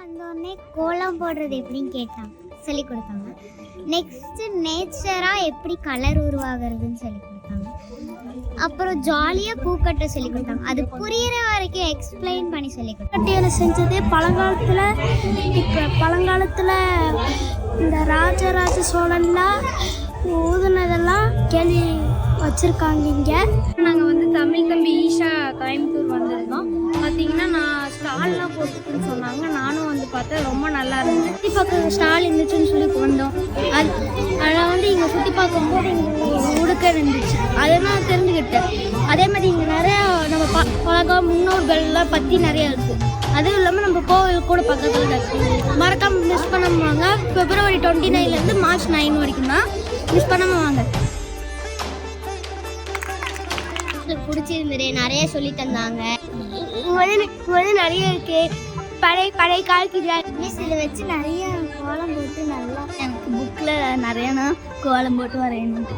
வந்தோடனே கோலம் போடுறது எப்படின்னு கேட்டாங்க. சொல்லி கொடுத்தாங்க. நெக்ஸ்ட்டு நேச்சராக எப்படி கலர் உருவாகிறதுன்னு சொல்லி கொடுத்தாங்க. அப்புறம் ஜாலியாக பூக்கட்ட சொல்லி கொடுத்தாங்க. அது புரியிற வரைக்கும் எக்ஸ்பிளைன் பண்ணி சொல்லி கொடுத்தாங்க. கட்டியனை செஞ்சது? பழங்காலத்தில் இப்போ பழங்காலத்தில் இந்த ராஜராஜ சோழன்லாம் ஊதுனதெல்லாம் கேள்வி வச்சுருக்காங்க இங்கே. நாங்கள் வந்து தமிழ் தம்பி ஈஷா கோயம்புத்தூர் வந்திருந்தோம். பார்த்தீங்கன்னா நான் ஸ்டால்லாம் போட்டுருக்குன்னு சொன்னாங்க. வந்து பார்த்தேன் ரொம்ப நல்லா இருந்துச்சு சுற்றி பார்க்க ஸ்டால் இருந்துச்சுன்னு சொல்லி வந்தோம் அது அதில் வந்து இங்கே சுற்றி பார்க்கும்போது இங்கே உடுக்க இருந்துச்சு. அதை நான் தெரிஞ்சுக்கிட்டேன். அதே மாதிரி இங்கே நிறையா நம்ம ப பழக்கம் முன்னோர்கள்லாம் பற்றி நிறையா இருக்குது அதுவும் இல்லாமல் நம்ம கோவில் கூட பக்கத்தில் இருக்கு. மறக்காம மிஸ் பண்ணாம பிப்ரவரி டுவெண்ட்டி நைன்லேருந்து மார்ச் நைன் வரைக்கும் தான் மிஸ் பண்ணாமல் வாங்க. பிடிச்சிருந்தது நிறைய சொல்லி தந்தாங்க. இங்கே வந்து இங்கே வந்து நிறைய இருக்குது பழைய பழைய காலத்து மிஸ் இதை வச்சு நிறைய கோலம் போட்டு நல்லா எனக்கு புக்கில் நிறைய நான் கோலம் போட்டு வரையணும்